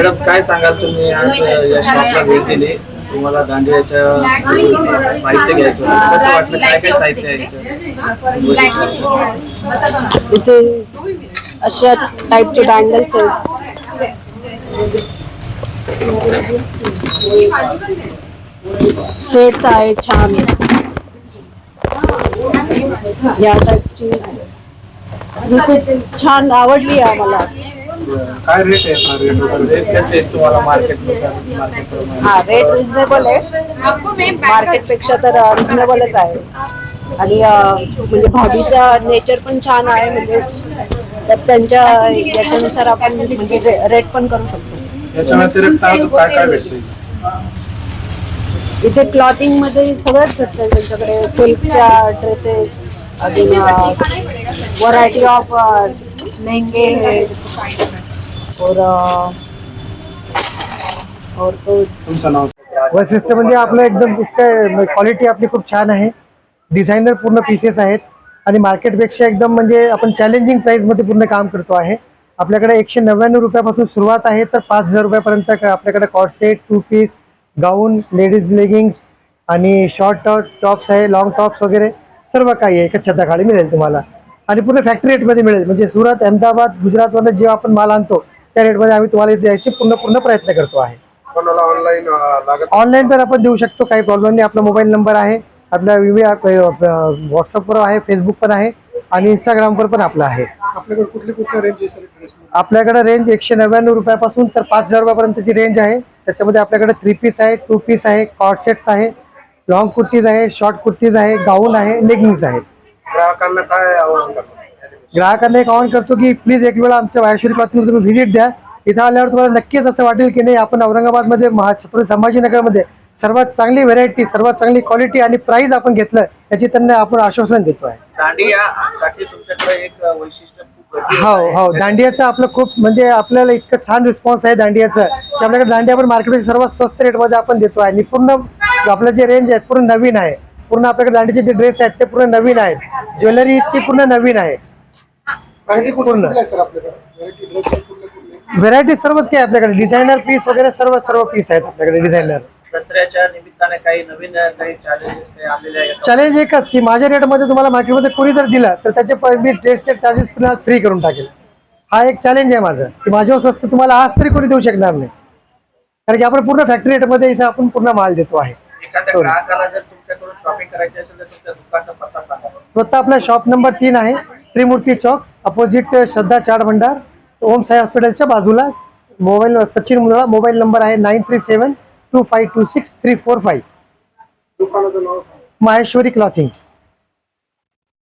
Madam काय सांगाल तुम्ही? आज या शॉपला भेट दिली. तुम्हाला दांडियाच्या साहित्य घ्यायचं होतं. कसं वाटलं? काय काय साहित्य आहे याच्यात? इथे अशा टाईपचे बँगल्स आहेत. सेट्स आहेत छान या टाईपची ही खूप छान आवडली आहे आम्हाला काय रेट आहे आपला रेट वगैरे? रेट कसे आहेत तुम्हाला मार्केटनुसार मार्केट हा रेट रिझनेबल आहे. मार्केटपेक्षा तर रिझनेबलच आहे. आणि अं, म्हणजे भाभीचा नेचर पण छान आहे म्हणजे तर त्यांच्या याच्यानुसार आपण म्हणजे रेट पण करू शकतो. याच्या व्यतिरिक्त अजून काय काय भेटतं इथे क्लॉथिंगमध्ये सगळंच भेटतं त्यांच्याकडे. सिल्कच्या ड्रेसेस अजून व्हरायटी ऑफ लेहंगे और और तो तुमचं नाव वैशिष्ट्य म्हणजे आपलं एकदम क्वालिटी आपली खूप छान आहे. डिझायनर पूर्ण पीसेस आहेत. आणि मार्केटपेक्षा एकदम म्हणजे आपण चॅलेंजिंग प्राईसमध्ये पूर्ण काम करतो आहे. आपल्याकडे एकशे नव्याण्णव रुपयापासून सुरुवात आहे तर पाच हजार रुपयापर्यंत आपल्याकडे cord set two piece gown ladies leggings आणि शॉर्ट टॉप टॉप्स आहे लॉंग टॉप्स वगैरे. सर्व काही आहे एका छताखाली मिळेल तुम्हाला. आणि पूर्ण फॅक्टरी रेटमध्ये मिळेल. म्हणजे सुरत अहमदाबाद गुजरातमधून जे आपण माल आणतो त्या रेटमध्ये आम्ही तुम्हाला द्यायचे पूर्ण पूर्ण प्रयत्न करतो आहे. ऑनलाईन पण आपण देऊ शकतो काही प्रॉब्लेम नाही. आपला मोबाईल नंबर आहे. आपला विविध व्हॉट्सअपवर आहे फेसबुक पण आहे आणि इंस्टाग्रामवर पण आपला आहे. आपल्याकडे कुठली कुठल्या रेंज आपल्याकडे रेंज एकशे नव्याण्णव रुपयापासून तर पाच हजार रुपयापर्यंतची रेंज आहे. त्याच्यामध्ये आपल्याकडे थ्री पीस आहे टू पीस आहे कॉट सेट्स आहे लॉंग कुर्तीज आहे शॉर्ट कुर्तीज आहे गाऊन आहे लेगिंग्स आहेत ग्राहकांना काय ग्राहकांना एक आवाहन करतो की प्लीज एक वेळा आमच्या वायश्वरी क्लॉथिंग तुम्ही व्हिजिट द्या. इथं आल्यावर तुम्हाला नक्कीच असं वाटेल की नाही आपण औरंगाबादमध्ये महा छत्रपती संभाजीनगरमध्ये सर्वात चांगली व्हेरायटी सर्वात चांगली क्वालिटी आणि प्राइस आपण घेतलं याची त्यांना आपण आश्वासन देतो आहे. हो. हो दांडियाचं आपलं खूप म्हणजे आपल्याला इतकं छान रिस्पॉन्स आहे दांडियाचं. की आपल्याकडे दांडिया आपण मार्केटमध्ये सर्वात स्वस्त रेटमध्ये आपण देतो आहे आणि पूर्ण आपलं जे रेंज आहे पूर्ण नवीन आहे. पूर्ण आपल्याकडे दांडीचे जे ड्रेस आहेत ते पूर्ण नवीन आहेत. ज्वेलरी ती पूर्ण नवीन आहे. पूर्ण. व्हेरायटी सर्वच काही आपल्याकडे. डिझायनर पीस वगैरे सर्व सर्व पीस आहेत आपल्याकडे डिझायनर दसऱ्याच्या निमित्ताने काही नवीन काही चॅलेंजेस काही आलेले आहेत? का? चॅलेंज एकच की माझ्या रेटमध्ये तुम्हाला मार्केटमध्ये कोणी जर दिलं तर त्याचे मी टेस्टेड चार्जेस पुन्हा फ्री करून टाकेल. हा एक चॅलेंज आहे माझं. की माझ्यावर स्वस्त तुम्हाला आज तरी कोणी देऊ शकणार नाही. कारण की आपण पूर्ण फॅक्टरी रेटमध्ये इथं आपण पूर्ण माल देतो आहे. हो. ग्राहकाला जर तुमच्याकडून शॉपिंग करायची असेल तर तुमच्या दुकानचा पत्ता सांगा. स्वतः आपला शॉप नंबर तीन आहे त्रिमूर्ती चौक अपोजिट श्रद्धा चाट भंडार ओम साई हॉस्पिटलच्या बाजूला mobile Sachin Mundala mobile number आहे nine three seven two five two six three four five Maheshwari clothing